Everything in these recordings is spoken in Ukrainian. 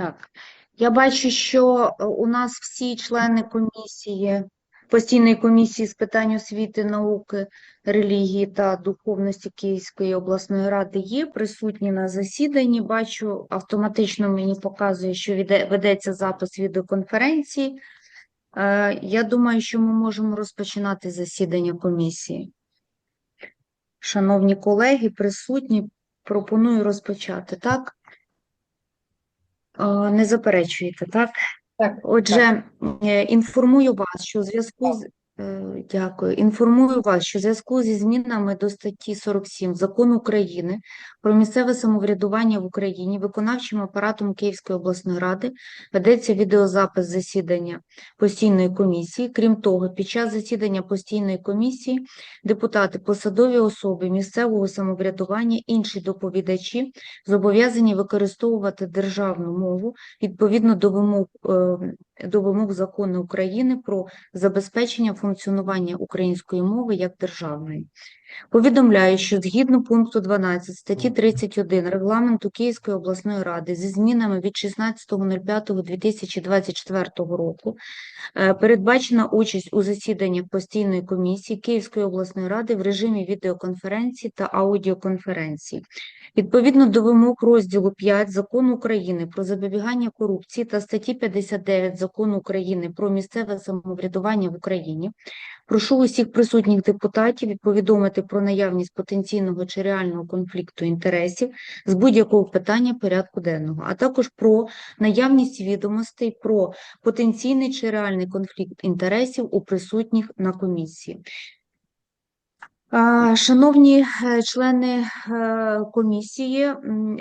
Так, я бачу, що е, у нас всі члени комісії, постійної комісії з питань освіти, науки, релігії та духовності Київської обласної ради є присутні на засіданні. Бачу, автоматично мені показує, що ведеться запис відеоконференції. Е, Я думаю, що ми можемо розпочинати засідання комісії. Шановні колеги, присутні, пропоную розпочати, так? Е, Не заперечуєте, так? Так, Отже, так. інформую вас, що у зв'язку з е, дякую. Інформую вас, що у зв'язку зі змінами до статті 47 Закону України про місцеве самоврядування в Україні виконавчим апаратом Київської обласної ради ведеться відеозапис засідання постійної комісії. Крім того, під час засідання постійної комісії депутати, посадові особи місцевого самоврядування, інші доповідачі зобов'язані використовувати державну мову відповідно до вимог, е, до вимог закону України про забезпечення функціонування української мови як державної. Повідомляю, що згідно пункту 12 статті 31 Регламенту Київської обласної ради зі змінами від 16.05.2024 року е, передбачена участь у засіданнях постійної комісії Київської обласної ради в режимі відеоконференції та аудіоконференції. Відповідно до вимог розділу 5 Закону України про запобігання корупції та статті 59 Закону України про місцеве самоврядування в Україні, прошу усіх присутніх депутатів повідомити про наявність потенційного чи реального конфлікту інтересів з будь-якого питання порядку денного, а також про наявність відомостей про потенційний чи реальний конфлікт інтересів у присутніх на комісії. Шановні е, члени е, комісії,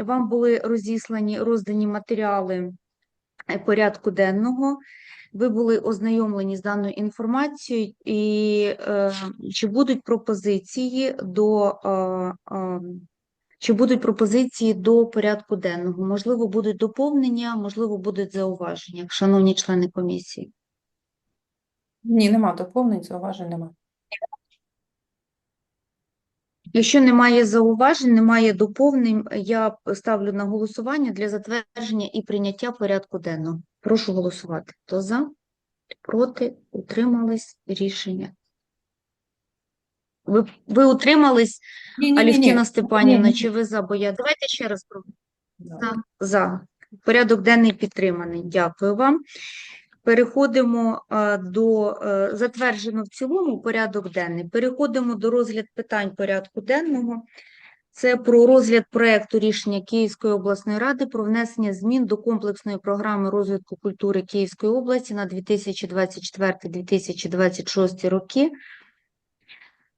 вам були розіслані роздані матеріали е, порядку денного. Ви були ознайомлені з даною інформацією, і е, чи будуть пропозиції до е, е, чи будуть пропозиції до порядку денного? Можливо, будуть доповнення, можливо, будуть зауваження, шановні члени комісії. Ні, нема доповнень, зауважень нема. Якщо немає зауважень, немає доповнень, я ставлю на голосування для затвердження і прийняття порядку денного. Прошу голосувати. Хто за? Проти? Утримались? Рішення. Ви, ви утримались, Алівтіна Степанівна, Ні-ні-ні. чи ви за? Бо я... Давайте ще раз про за. За. Порядок денний підтриманий. Дякую вам. Переходимо до е, затверджено в цілому порядок денний. Переходимо до розгляд питань порядку денного. Це про розгляд проекту рішення Київської обласної ради про внесення змін до комплексної програми розвитку культури Київської області на 2024-2026 роки.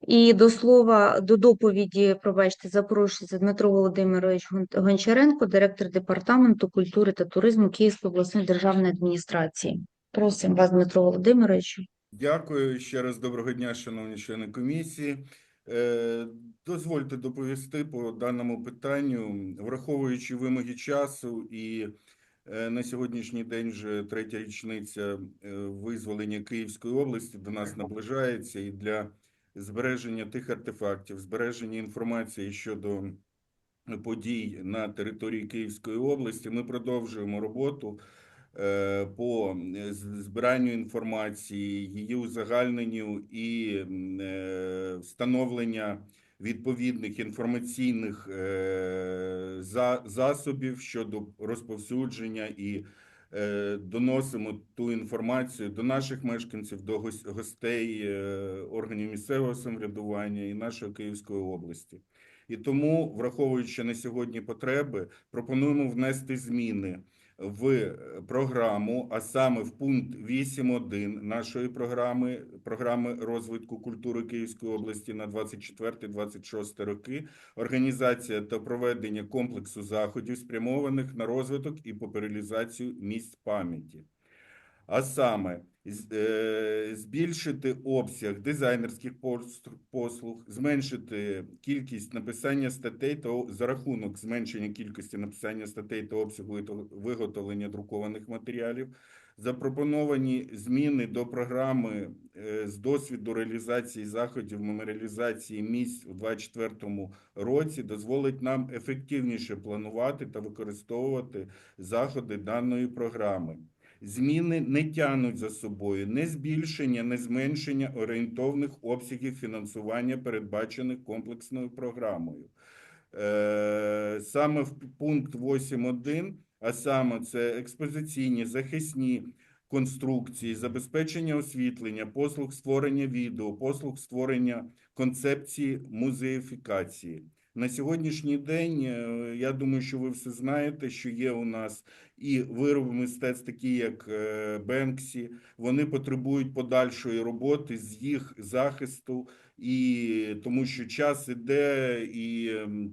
І до слова, до доповіді, пробачте, запрошується Дмитро Володимирович Гончаренко, директор департаменту культури та туризму Київської обласної державної адміністрації. Просимо вас, Дмитро Володимирович. Дякую ще раз. Доброго дня, шановні члени комісії. Е, Дозвольте доповісти по даному питанню, враховуючи вимоги часу і е, на сьогоднішній день вже третя річниця е, визволення Київської області до нас наближається і для збереження тих артефактів, збереження інформації щодо подій на території Київської області, ми продовжуємо роботу по е, збиранню інформації, її узагальненню і е, встановлення відповідних інформаційних е, засобів щодо розповсюдження і е, доносимо ту інформацію до наших мешканців, до гос- гостей е, органів місцевого самоврядування і нашої Київської області. І тому, враховуючи на сьогодні потреби, пропонуємо внести зміни в е, програму, а саме в пункт 8.1 нашої програми, програми розвитку культури Київської області на 24-26 роки, організація та проведення комплексу заходів, спрямованих на розвиток і популяризацію місць пам'яті. а саме збільшити обсяг дизайнерських пос- послуг, зменшити кількість написання статей та за рахунок зменшення кількості написання статей та обсягу виготовлення друкованих матеріалів. Запропоновані зміни до програми е, з досвіду реалізації заходів меморіалізації місць у 2024 році дозволить нам ефективніше планувати та використовувати заходи даної програми. Зміни не тягнуть за собою не збільшення, не зменшення орієнтовних обсягів фінансування, передбачених комплексною програмою. Е, Саме в пункт 8.1, а саме це експозиційні, захисні конструкції, забезпечення освітлення, послуг створення відео, послуг створення концепції музеїфікації. На сьогоднішній день, е, я думаю, що ви все знаєте, що є у нас і вироби мистецтв, такі як е, Бенксі, вони потребують подальшої роботи з їх захисту, і тому що час іде, і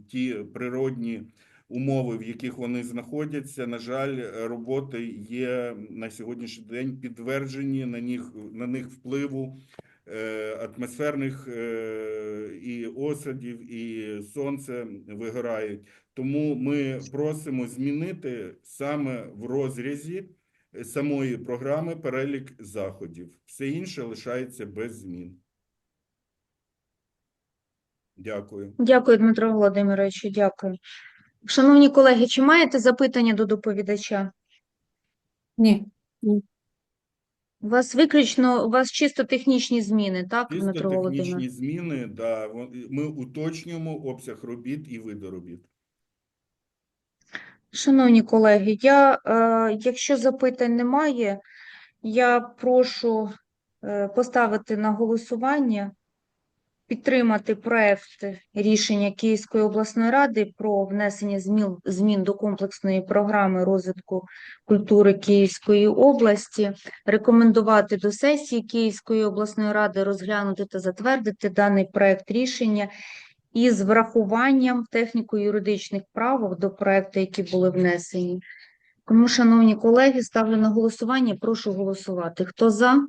ті природні умови, в яких вони знаходяться, на жаль, роботи є на сьогоднішній день підтверджені на них на них впливу атмосферних е, і осадів, і сонце вигорають. Тому ми просимо змінити саме в розрізі е, самої програми перелік заходів. Все інше лишається без змін. Дякую. Дякую, Дмитро Володимировичу, дякую. Шановні колеги, чи маєте запитання до доповідача? Ні. У вас виключно, у вас чисто технічні зміни, так, Чисто Дмитро Володимирович? технічні зміни, да, вон- ми уточнюємо обсяг робіт і види робіт. Шановні колеги, я, е, якщо запитань немає, я прошу е, поставити на голосування, підтримати проект рішення Київської обласної ради про внесення змін, змін до комплексної програми розвитку культури Київської області, рекомендувати до сесії Київської обласної ради розглянути та затвердити даний проект рішення із врахуванням техніко-юридичних правок до проекту, які були внесені. Тому, шановні колеги, ставлю на голосування, прошу голосувати. Хто за?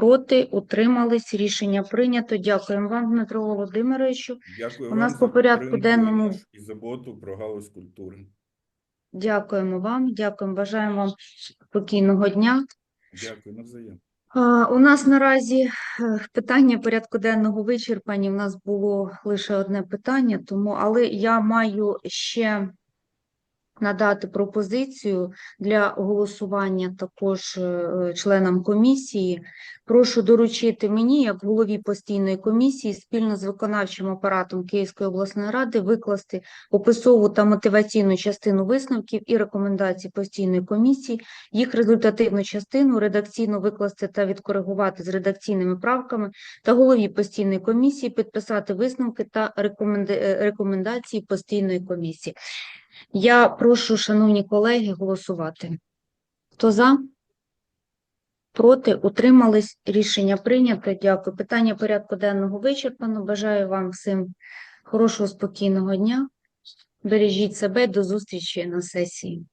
Проти, утримались, рішення прийнято. Дякуємо вам, Дмитро Володимировичу. Дякую У вам нас за по порядку підтримку денному- і заботу про галузь культури. Дякуємо вам, дякуємо, бажаємо вам спокійного дня. Дякую навзаєм. У нас наразі е, питання порядку денного вичерпані. У нас було лише одне питання, тому але я маю ще надати пропозицію для голосування також е, членам комісії. Прошу доручити мені, як голові постійної комісії, спільно з виконавчим апаратом Київської обласної ради викласти описову та мотиваційну частину висновків і рекомендацій постійної комісії, їх результативну частину редакційно викласти та відкоригувати з редакційними правками, та голові постійної комісії підписати висновки та е, рекомендації постійної комісії. Я прошу, шановні колеги, голосувати. Хто за? Проти? Утримались? Рішення прийнято. Дякую. Питання порядку денного вичерпано. Бажаю вам всім хорошого, спокійного дня. Бережіть себе. До зустрічі на сесії.